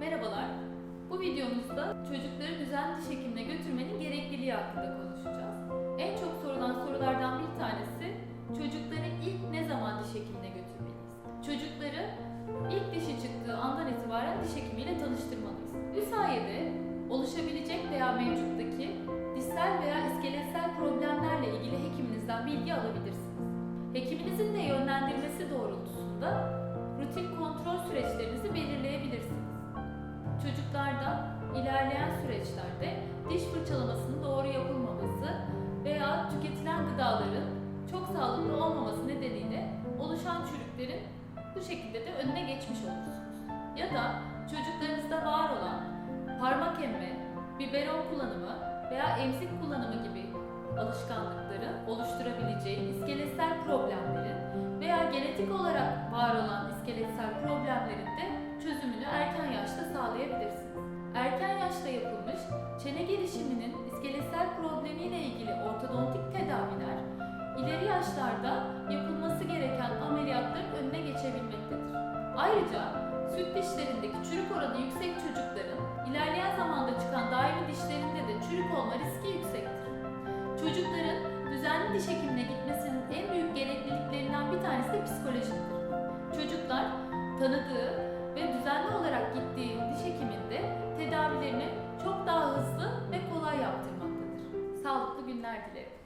Merhabalar. Bu videomuzda çocukları düzenli diş hekimine götürmenin gerekliliği hakkında konuşacağız. En çok sorulan sorulardan bir tanesi çocukları ilk ne zaman diş hekimine götürmeliyiz? Çocukları ilk dişi çıktığı andan itibaren diş hekimiyle tanıştırmalıyız. Bu sayede oluşabilecek veya mevcuttaki dişsel veya iskeletsel problemlerle ilgili hekiminizden bilgi alabilirsiniz. Hekiminizin de yönlendirmesi doğrultusunda ilerleyen süreçlerde diş fırçalamasının doğru yapılmaması veya tüketilen gıdaların çok sağlıklı olmaması nedeniyle oluşan çürüklerin bu şekilde de önüne geçmiş olursunuz. Ya da çocuklarınızda var olan parmak emme, biberon kullanımı veya emzik kullanımı gibi alışkanlıkları oluşturabileceği iskeletsel problemlerin veya genetik olarak var olan iskeletsel problemlerin de çözümünü erken yaşta sağlayabilirsiniz. Çene gelişiminin iskeletsel problemiyle ilgili ortodontik tedaviler ileri yaşlarda yapılması gereken ameliyatların önüne geçebilmektedir. Ayrıca süt dişlerindeki çürük oranı yüksek çocukların ilerleyen zamanda çıkan daimi dişlerinde de çürük olma riski yüksektir. Çocukların düzenli diş hekimine gitmesinin en büyük gerekliliklerinden bir tanesi de psikolojiktir. Çocuklar tanıdığı ve düzenli olarak gittiği günler dilerim.